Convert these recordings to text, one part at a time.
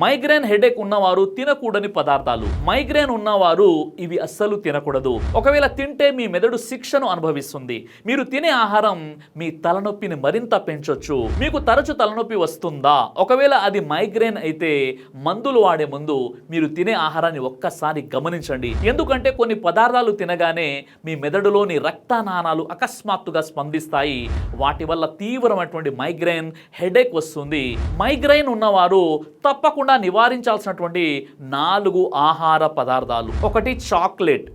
Migraine headache ఉన్నవారు తినకూడని పదార్థాలు. Migraine ఉన్నవారు ఇవి అస్సలు తినకూడదు. ఒకవేళ తింటే మీ మెదడు శిక్షను అనుభవిస్తుంది. మీరు తినే ఆహారం మీ తలనొప్పిని మరింత పెంచొచ్చు. మీకు తరచు తలనొప్పి వస్తుందా? ఒకవేళ అది మైగ్రేన్ అయితే మందులు వాడే ముందు మీరు తినే ఆహారాన్ని ఒక్కసారి గమనించండి. ఎందుకంటే కొన్ని పదార్థాలు తినగానే మీ మెదడులోని రక్తనాణాలు అకస్మాత్తుగా స్పందిస్తాయి. వాటి వల్ల తీవ్రమైనటువంటి మైగ్రేన్ హెడేక్ వస్తుంది. మైగ్రేన్ ఉన్నవారు తప్పకుండా నివారించాల్సినటువంటి నాలుగు ఆహార పదార్థాలు. ఒకటి చాక్లెట్.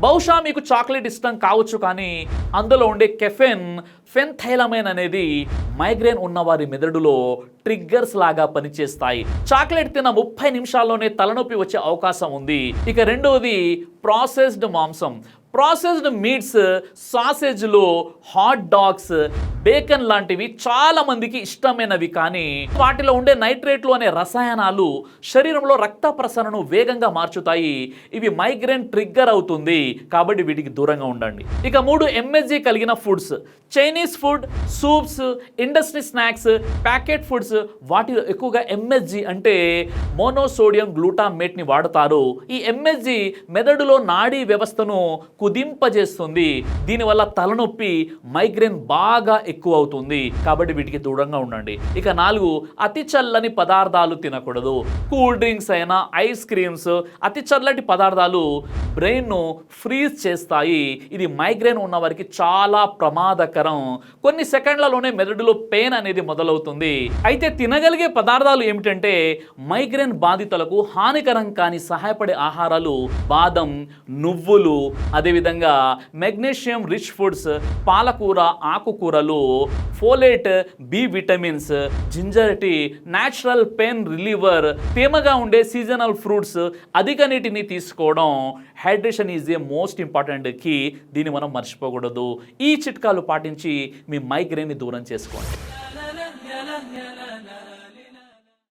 బహుశా మీకు చాక్లెట్ ఇష్టం కావచ్చు కానీ అందులో ఉండే కెఫెన్ ఫెన్థైలమైన్ అనేది మైగ్రేన్ ఉన్నవారి మెదడులో ట్రిగ్గర్స్ లాగా పనిచేస్తాయి. చాక్లెట్ తిన్న ముప్పై నిమిషాల్లోనే తలనొప్పి వచ్చే అవకాశం ఉంది. ఇక రెండవది ప్రాసెస్డ్ మాంసం. ప్రాసెస్డ్ మీట్స్ సాసేజ్లు హాట్ డాగ్స్ బేకన్ లాంటివి చాలా మందికి ఇష్టమైనవి. కానీ వాటిలో ఉండే నైట్రేట్లు అనే రసాయనాలు శరీరంలో రక్త ప్రసరణను వేగంగా మార్చుతాయి. ఇవి మైగ్రేన్ ట్రిగ్గర్ అవుతుంది. కాబట్టి వీటికి దూరంగా ఉండండి. ఇక మూడు ఎంఎస్జి కలిగిన foods. Chinese food soups industry snacks packet foods. వాటిలో ఎక్కువగా ఎంఎస్జి అంటే మోనోసోడియం గ్లూటామేట్ని వాడతారు. ఈ ఎంఎస్జి మెదడులో నాడీ వ్యవస్థను కుదింపజేస్తుంది. దీనివల్ల తలనొప్పి మైగ్రేన్ బాగా ఎక్కువ అవుతుంది కాబట్టి వీటికి దూరంగా ఉండండి. ఇక నాలుగు అతి చల్లని పదార్థాలు తినకూడదు. కూల్ డ్రింక్స్ అయినా ఐస్ క్రీమ్స్ అతి చల్లటి పదార్థాలు బ్రెయిన్ను ఫ్రీజ్ చేస్తాయి. ఇది మైగ్రేన్ ఉన్నవారికి చాలా ప్రమాదకరం. కొన్ని సెకండ్లలోనే మెదడులో పెయిన్ అనేది మొదలవుతుంది. అయితే తినగలిగే పదార్థాలు ఏమిటంటే మైగ్రేన్ బాధితులకు హానికరం కాని సహాయపడే ఆహారాలు బాదం నువ్వులు అదేవిధంగా మెగ్నీషియం రిచ్ ఫుడ్స్ పాలకూర ఆకుకూరలు folate B vitamins ginger tea natural pain reliever తేమగా ఉండే సీజనల్ ఫ్రూట్స్ అధిక నీటిని తీసుకోవడం hydration is a most important key. దీన్ని మనం మర్చిపోకూడదు. ఈ చిట్కాలు పాటించి మీ మైగ్రేన్ని దూరం చేసుకోండి.